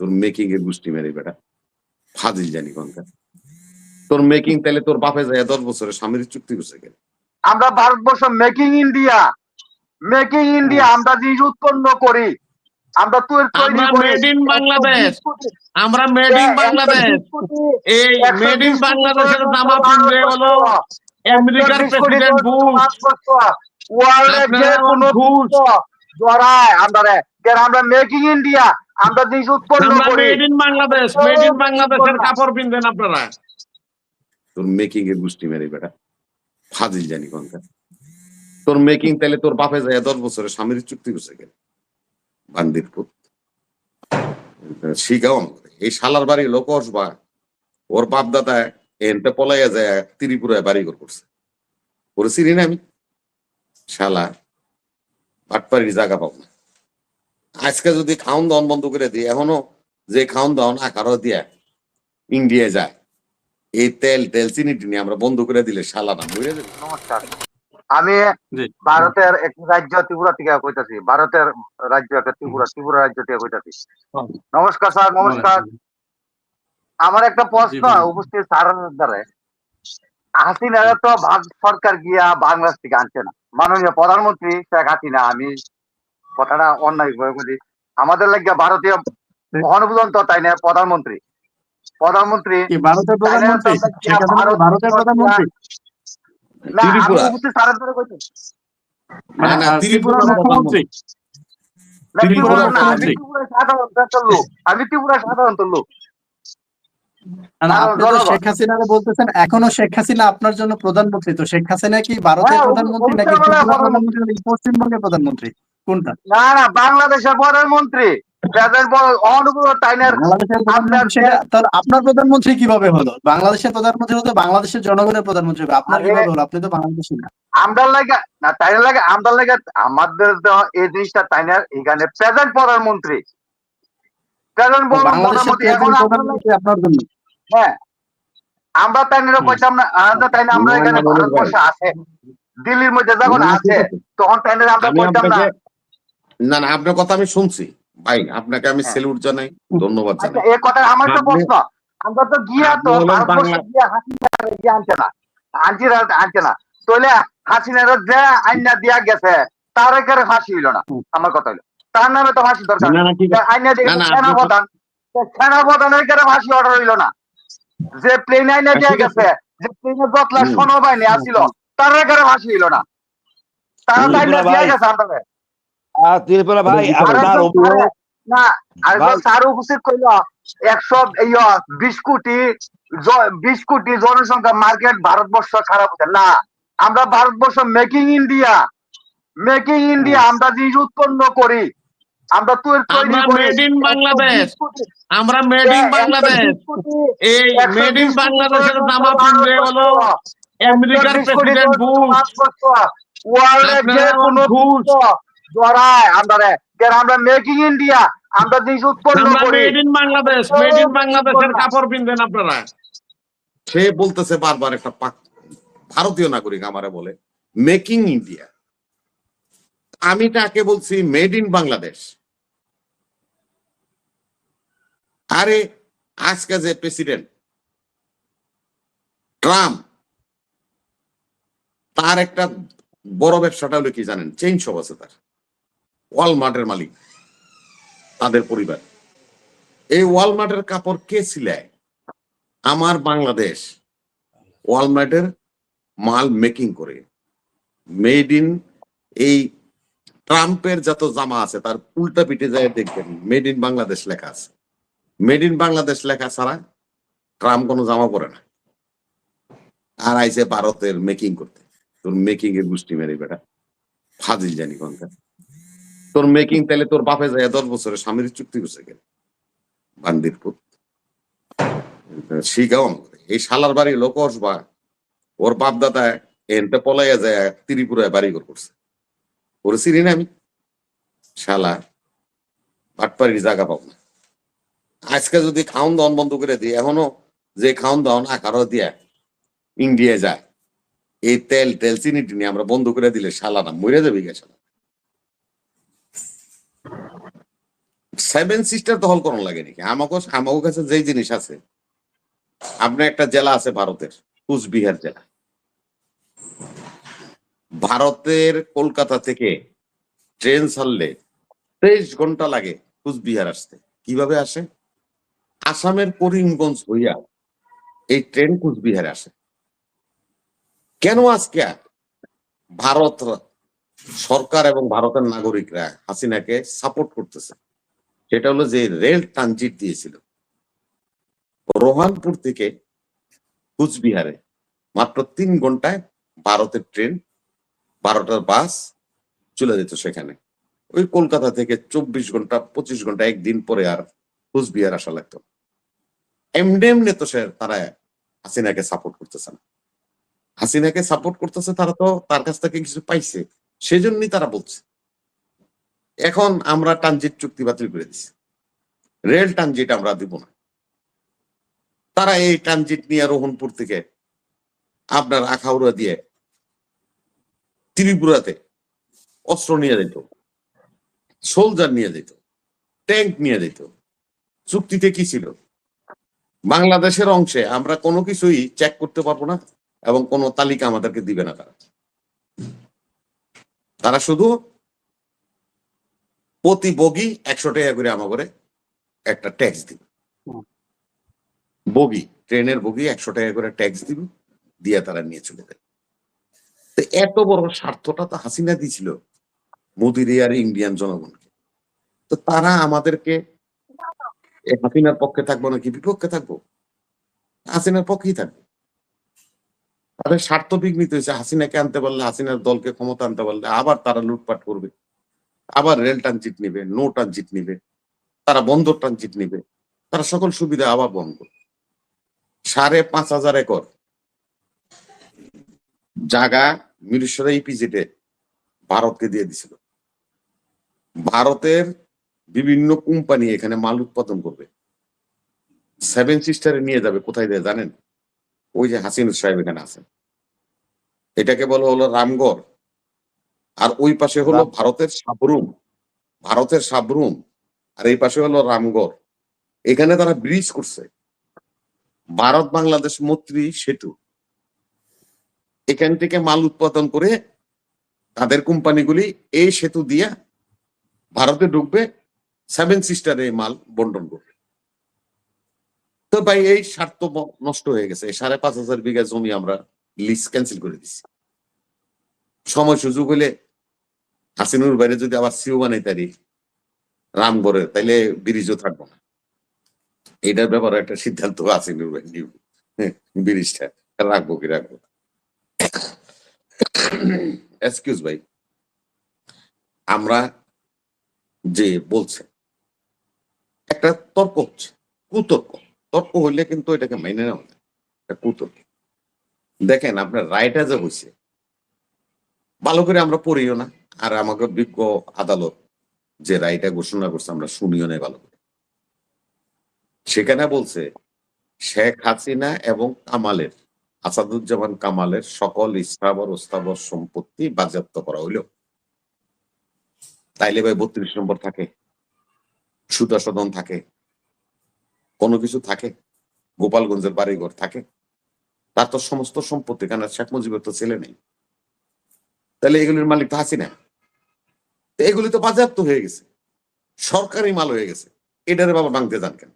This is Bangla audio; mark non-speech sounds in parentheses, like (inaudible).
তোর মেকিং এর গোষ্ঠী মেরে বেটা। ফাজিল জানি কনকার তোর মেকিং তাহলে তোর বাপে যায় দশ বছরের স্বামীর চুক্তি করছে কেন? আমরা Bharatvarsha making India making India আমরা জিনিস উৎপন্ন করি। আমরা তো আমরা made in বাংলাদেশ। আমরা মেড ইন বাংলাদেশ এই মেড ইন বাংলাদেশের জামা পিনবে হলো আমেরিকার প্রেসিডেন্ট বুশ ওয়ার্ল্ডের যে কোনো ঘুষ। আমরা রে। আমরা মেকিং ইন্ডিয়া আমরা জিনিস উৎপন্ন করি made in Bangladesh made in বাংলাদেশের কাপড় পিনবেন আপনারা। তোর মেকিং এর গোষ্ঠী মেরে বেটা। ফাজিল জানি কনকার তোর মেকিং তাহলে তোর বাপে যায় দশ বছরের স্বামীর চুক্তি করছে কেন? বান্দির পুত। শিখাও এই শালার বাড়ি লোক আসবা ওর বাপ দাদা এনতে পলাইয়া যায় ত্রিপুরায় বাড়ি ঘর করছে। ওরে চিনি না আমি? শালা পাটপাড়ির জায়গা পাবো না। আজকে যদি খাওন দাওয়ান বন্ধ করে দিই এখনও যে খাওন দাওয়ান আকারও দিয়া ইন্ডিয়া যায় এই তেল তেল চিনি টিনি আমরা বন্ধ করে দিলে শালা না বুঝে যাবে নমস্কার। আমি ভারতের এক রাজ্য ত্রিপুরা থেকে কইতাছি ভারতের রাজ্য একটা ত্রিপুরা ত্রিপুরা রাজ্য থেকে কইতাছি। নমস্কার স্যার নমস্কার। আমার একটা প্রশ্ন উপস্থিত স্যারের দ্বারা। হাসিনারা তো ভারত সরকার গিয়া বাংলাদেশ থেকে আনছে না। মাননীয় প্রধানমন্ত্রী শেখ হাসিনা আমি কথাটা অন্যায় বলি। আমাদের লাগে ভারতীয় মহানুভূত তাই না প্রধানমন্ত্রী? প্রধানমন্ত্রী ভারতের প্রধানমন্ত্রী? ভারত- শেখ হাসিনা কি ভারতের প্রধানমন্ত্রী। না আমি ত্রিপুরা। উপস্থিত স্যারের দ্বারা কইছি। মানে না, আহ, ত্রিপুরার ত্রিপুরার মুখ্যমন্ত্রী। না, ত্রিপুরার ত্রিপুরা না, আমি মুখ্যমন্ত্রী। ত্রিপুরার সাধারণ লোক। শেখ বলতেছেন এখনও শেখ হাসিনা আপনার জন্য প্রধানমন্ত্রী তো শেখ হাসিনা কি ভারতের হ্যাঁ, প্রধানমন্ত্রী নাকি পশ্চিমবঙ্গের প্রধানমন্ত্রী কোনটা? না না বাংলাদেশের প্রধানমন্ত্রী। আপনার প্রধানমন্ত্রী কীভাবে হলো? বাংলাদেশের প্রধানমন্ত্রী হতো বাংলাদেশের জনগণের প্রধানমন্ত্রী হবে। আপনার কীভাবে হলো? আপনি তো বাংলাদেশি না। আমরা লাগে না লাগে আমরা লাগে আমাদের এই জিনিসটা তাইনের এখানে প্রেজেন্ট প্রধানমন্ত্রী। প্রধানমন্ত্রী আপনার জন্য। হ্যাঁ আমরা হুম। কইতাম না আমরা তাইনে আমরা না, এখানে ভারতবর্ষে আছে। দিল্লির মধ্যে যখন না, আছে তখন তাইনের আমরা কইতাম না না না আপনার কথা আমি শুনছি। ভাই আপনাকে আমি হ্যাঁ। সেলুট জানাই ধন্যবাদ আচ্ছা জানাই। এই কথা আমার তো প্রশ্ন। আমরা তো গিয়া তো আপনি হলেন ভারতবর্ষে বাংলা- গিয়া হাসিনা গিয়ে আনছে না আনছিরা আনছে না তাহলে হাসিনার যে আইনা দিয়া গেছে তার একেবারে ফাঁসি হইল না। আমার কথা হইল। তার নামে তো ফাঁসি দরকার আইনা দিয়ে না, না, সেনা প্রধান সেনা প্রধানের একেবারে ফাঁসি অর্ডার হইল না। যে প্লেন আইনা দিয়া ঠিক আছে। গেছে যে প্লেনে যতলা হুম। সৈন্যবাহিনী আসছিল তার একেবারে ফাঁসি হইল না। তারা তো আইনা ত্রিপুরা দিয়া। গেছে ভাই না স্যার উপস্থিত কইল একশো বিশ কোটি জ- বিশ কোটি জনসংখ্যা মার্কেট ভারতবর্ষ না আমরা Bharatvarsha making India. Making India আমরা জিনিস উৎপন্ন করি। আমরা তৈরি আমরা made in বাংলাদেশ। 120 আমরা মেড ইন বাংলাদেশ 120 কোটি- এই মেড ইন বাংলাদেশের জামা পিনবে হলো আমেরিকার প্রেসিডেন্ট বুশ ওয়ার্ল্ডের যে কোনো। জড়ায় আমরা। কেন আমরা মেকিং ইন্ডিয়া আমরা জিনিস উৎপন্ন করি। Made in Bangladesh made in বাংলাদেশের কাপড় পিনবেন আপনারা। সে বলতেছে বারবার একটা ভারতীয় নাগরিক আমারে বলে মেকিং ইন্ডিয়া আমি তাকে বলছি? মেড ইন বাংলাদেশ আরে, আজকে যে প্রেসিডেন্ট ট্রাম্প তার একটা বড় ব্যবসাটা হলো কি জানেন? চেঞ্জ সব আছে তার। ওয়ালমার্টের মালিক, তাদের পরিবার। এই ওয়ালমার্টের কাপড় কে সিলায়? আমার বাংলাদেশ ওয়ালমার্টের মাল মেকিং করে। মেড ইন এই ট্রাম্পের যত জামা আছে, তার উল্টা পিঠে যায় দেখবেন মেড ইন বাংলাদেশ লেখা আছে। মেড ইন বাংলাদেশ লেখা ছাড়া ট্রাম্প কোনো জামা পরে না। আর আইসে ভারতের মেকিং করতে। তোর মেকিং এর গোষ্ঠী মেরে বেটা। ফাজিল জানি কনকার তোর মেকিং তাহলে তোর বাপে যায় দশ বছরের স্বামীর চুক্তি করছে কেন? বান্দির পুত। শিখাও এই শালার বাড়ি লোক আসবা ওর বাপ দাদা এনতে পলাইয়া যায়, ত্রিপুরায় বাড়ি ঘর করছে না আমি? শালা পাটপাড়ির জায়গা পাবো না। আজকে যদি খাওন দাওয়ান বন্ধ করে দিই, এখনও যে খাওন দাওয়ান আকারও দিয়া ইন্ডিয়া যায়, এই তেল তেল চিনি টিনি আমরা বন্ধ করে দিলে শালা না মরে যাবে গে শালা। সেভেন সিস্টার দখল করানো লাগে নাকি? আমাকে আমাকে কাছে যেই জিনিস আছে আপনার একটা জেলা আছে ভারতের, কুচবিহার জেলা। ভারতের কলকাতা থেকে ট্রেন ছাড়লে তেইশ ঘণ্টা লাগে কুচবিহার আসতে। কীভাবে আসে? আসামের করিমগঞ্জ হইয়া এই ট্রেন কুচবিহারে আসে। কেন আজকে ভারত সরকার এবং ভারতের নাগরিকরা হাসিনাকে সাপোর্ট করতেছে? সেটা হলো যে রেল ট্রানজিট দিয়েছিল। রোহানপুর থেকে কুচবিহারে মাত্র তিন ঘন্টায় ভারতের ট্রেন বারোটার বাস চলে যেত সেখানে। ওই কলকাতা থেকে চব্বিশ ঘণ্টা, পঁচিশ ঘণ্টা একদিন পরে আর কুচবিহার আসা লাগতো। এমনি এমনি তো সে তারা হাসিনাকে সাপোর্ট করতেছে না। হাসিনাকে সাপোর্ট করতেছে, তারা তো তার কাছ থেকে কিছু পাইছে। সেজন্যই তারা বলছে। এখন আমরা ট্রানজিট চুক্তি বাতিল করে দিছি। রেল ট্রানজিট আমরা দিব না। তারা এই ট্রানজিট নিয়ে রোহনপুর থেকে আপনার আখাউড়া দিয়ে ত্রিপুরাতে অস্ত্র নিয়ে যেত সোলজার নিয়ে যেত ট্যাঙ্ক নিয়ে যেত। চুক্তিতে কি ছিল? বাংলাদেশের অংশে আমরা কোনো কিছুই চেক করতে পারব না এবং কোনো তালিকা আমাদেরকে দিবে না তারা। তারা শুধু প্রতি বগি একশো টাকা করে আমার করে একটা ট্যাক্স দিবে। বগি ট্রেনের বগি একশো টাকা করে ট্যাক্স দিবে দিয়ে তারা নিয়ে চলে যায়। তো এত বড় স্বার্থটা তো হাসিনা দিছিল মোদির আর ইন্ডিয়ান জনগণকে। তো তারা আমাদেরকে হাসিনার পক্ষে থাকব নাকি বিপক্ষে থাকব? হাসিনার পক্ষেই থাকব। তাদের স্বার্থ বিঘ্নিত হয়েছে। হাসিনাকে আনতে পারলে, হাসিনার দলকে ক্ষমতা আনতে পারলে আবার তারা লুটপাট করবে। আবার রেল ট্রানজিট নিবে, নো ট্রানজিট নিবে, তারা বন্দর ট্রানজিট নিবে, তারা সকল সুবিধা আবার করবে সাড়ে পাঁচ হাজার একর জায়গা মিরেশ্বরা ইপিজেটে ভারতকে দিয়ে দিছিল। ভারতের বিভিন্ন কোম্পানি এখানে মাল উৎপাদন করবে। সেভেন সিস্টারে নিয়ে যাবে কোথায় দিয়ে জানেন? ওই যে হাসিন সাহেব এখানে আছেন। এটাকে বলা হলো রামগড়। আর ওই পাশে হলো ভারতের সাবরুম। ভারতের সাবরুম। আর এই পাশে হলো রামগড়। এখানে তারা ব্রিজ করছে। ভারত বাংলাদেশ মৈত্রী সেতু। এখান থেকে মাল উৎপাদন করে তাদের কোম্পানিগুলি এই সেতু দিয়ে ভারতে ঢুকবে সেভেন সিস্টারে মাল বন্টন করবে। তো ভাই, এই স্বার্থ নষ্ট হয়ে গেছে। সাড়ে পাঁচ হাজার বিঘা জমি আমরা লিজ ক্যান্সেল করে দিছি। সময় সুযোগ হলে হাসিনুর বাইরে যদি আবার সিও বানাই তারি রামগড়ের তাইলে ব্রিজও থাকব না। এটার ব্যাপারে একটা সিদ্ধান্ত হাসিনুর ভাই নিব ব্রিজটা রাখব কি রাখব। (coughs) এক্সকিউজ ভাই আমরা যে বলছে, একটা তর্ক হচ্ছে, কুতর্ক। তর্ক হইলে কিন্তু এটাকে মেনে নেওয়া যায় কুতর্ক। দেখেন, আপনার রায়টা যে হয়েছে ভালো করে আমরা পড়িও না, আর আমাকে বিজ্ঞ আদালত যে রায়টা ঘোষণা করছে, আমরা শুনিও নাই ভালো করে। সেখানে বলছে, শেখ হাসিনা এবং কামালের আসাদুজ্জামান কামালের সকল স্থাবর ওস্থাবর সম্পত্তি বাজেয়াপ্ত করা হইল। তাইলে ভাই বত্রিশ নম্বর থাকে, সুতা সদন থাকে, কোনো কিছু থাকে, গোপালগঞ্জের বাড়িঘর থাকে, তার তো সমস্ত সম্পত্তি কেন শেখ মুজিবের তো ছেলে নেই। তাহলে এগুলির মালিক তো হাসিনা। এগুলি তো বাজেয়াপ্ত হয়ে গেছে, সরকারি মাল হয়ে গেছে, এটারে বাবা ভাঙতে যান কেন?